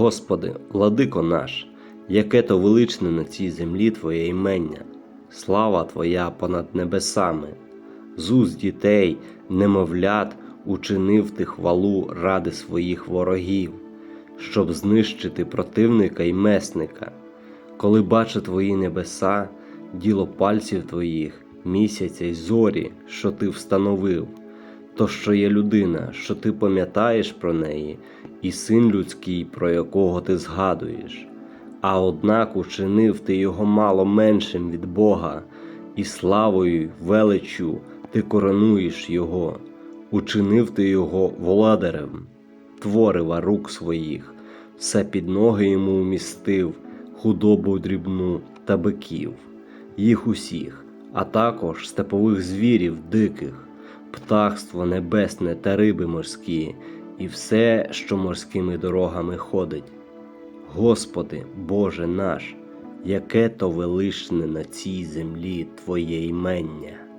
Господи, владико наш, яке то величне на цій землі Твоє імення, слава Твоя понад небесами, з уст дітей, немовлят, учинив ти хвалу ради своїх ворогів, щоб знищити противника й месника. Коли бачу твої небеса, діло пальців твоїх, місяця й зорі, що ти встановив, то що є людина, що ти пам'ятаєш про неї, і син людський, про якого ти згадуєш. А однак учинив ти його мало меншим від Бога, і славою, й величчю ти коронуєш його, учинив ти його володарем, творива рук своїх, все під ноги йому умістив, худобу дрібну та биків, їх усіх, а також степових звірів диких, птахство небесне та риби морські, і все, що морськими дорогами ходить. Господи, Боже наш, яке то величне на цій землі Твоє імення.